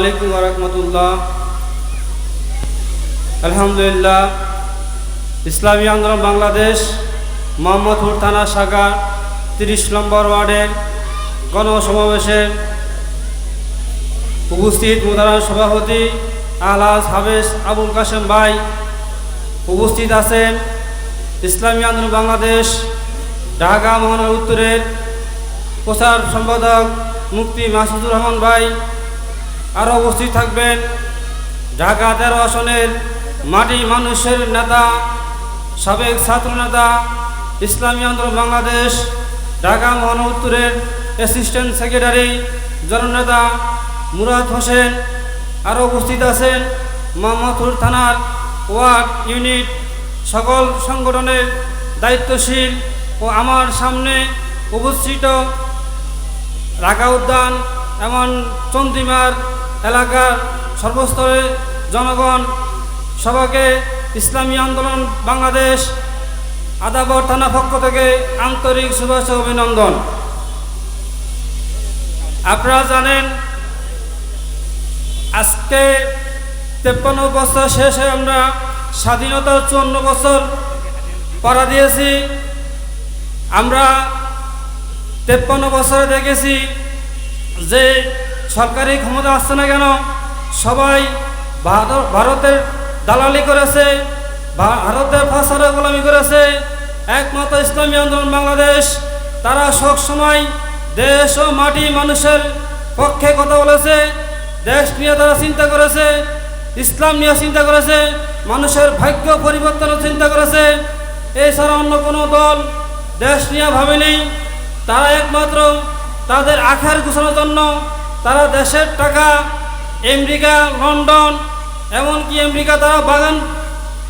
আলাইকুম রহমতুল্লাহ। আলহামদুলিল্লাহ, ইসলামী আন্দোলন বাংলাদেশ, মোহাম্মদপুর থানা শাখা তিরিশ নম্বর ওয়ার্ডের গণসমাবেশে উপস্থিত মোদারান সভাপতি আলহাজ হাবেস আবুল কাশেম ভাই উপস্থিত আছেন ইসলামী আন্দোলন বাংলাদেশ, ঢাকা মহানগর উত্তরের প্রচার সম্পাদক মুক্তি মাসুদুর রহমান ভাই আরও উপস্থিত থাকবেন। ঢাকা তেরো আসনের মাটি মানুষের নেতা, সাবেক ছাত্র নেতা ইসলামী আন্দোলন বাংলাদেশ, ঢাকা মহানগর উত্তরের অ্যাসিস্ট্যান্ট সেক্রেটারি জননেতা মুরাদ হোসেন আরও উপস্থিত আছেন মোহাম্মদপুর থানার ওয়ার্ড ইউনিট, সকল সংগঠনের দায়িত্বশীল ও আমার সামনে উপস্থিত রাখা উদ্যান, এমন চন্দ্রিমার এলাকার সর্বস্তরের জনগণ, সবাইকে ইসলামী আন্দোলন, বাংলাদেশ আদাবর থানা পক্ষ থেকে আন্তরিক শুভেচ্ছা অভিনন্দন। আপনারা জানেন, আজকে তেপ্পান্ন বছর শেষে আমরা স্বাধীনতার চুয়ান্ন বছর পাড়া দিয়েছি। আমরা তেপ্পান্ন বছরে দেখেছি যে সরকারি ক্ষমতা আসছে না কেন? সবাই ভারত- ভারতের দালালি করেছে ভারতের ভাষার গোলামি করেছে। একমাত্র ইসলামী আন্দোলন বাংলাদেশ। তারা সব সময় দেশ ও মাটি মানুষের পক্ষে কথা বলেছে। দেশ নিয়ে তারা চিন্তা করেছে, ইসলাম নিয়ে চিন্তা করেছে, মানুষের ভাগ্য পরিবর্তনের চিন্তা করেছে। এছাড়া অন্য কোনো দল দেশ নিয়ে ভাবেনি। তারা একমাত্র তাদের আখার ঘোষণার জন্য তারা দেশের টাকা, আমেরিকা, লন্ডন, এমনকি আমেরিকা তারা বাগান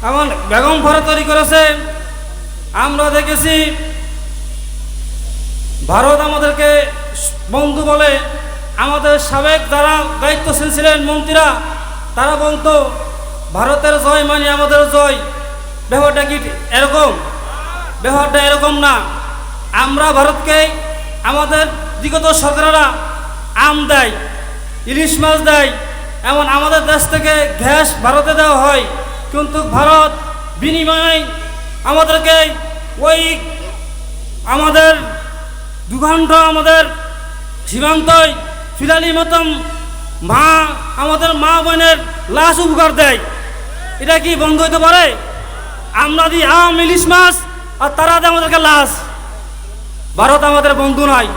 এমন বেগম ভারত তৈরি করেছে। আমরা দেখেছি, ভারত আমাদেরকে বন্ধু বলে আমাদের সাবেক যারা দায়িত্বশীল ছিলেন মন্ত্রীরা, তারা বলতো, ভারতের জয় মানে আমাদের জয়। ব্যবহারটা কি এরকম? ব্যবহারটা এরকম না। আমরা ভারতকে আমাদের বিগত সরকারেরা আম দেয়, ইলিশ মাছ দেয়, এমন আমাদের দেশ থেকে গ্যাস ভারতে দেওয়া হয়। কিন্তু ভারত বিনিময়ে আমাদেরকে ওই আমাদের দু ঘণ্টা আমাদের সীমান্তই ফিরালি মতন মা, আমাদের মা বোনের লাশ উপকার দেয়। এটা কি বন্ধ হতে পারে? আমরা দিই আম, ইলিশ মাছ আর তারা দেয় আমাদেরকে লাশ। ভারত আমাদের বন্ধু নয়।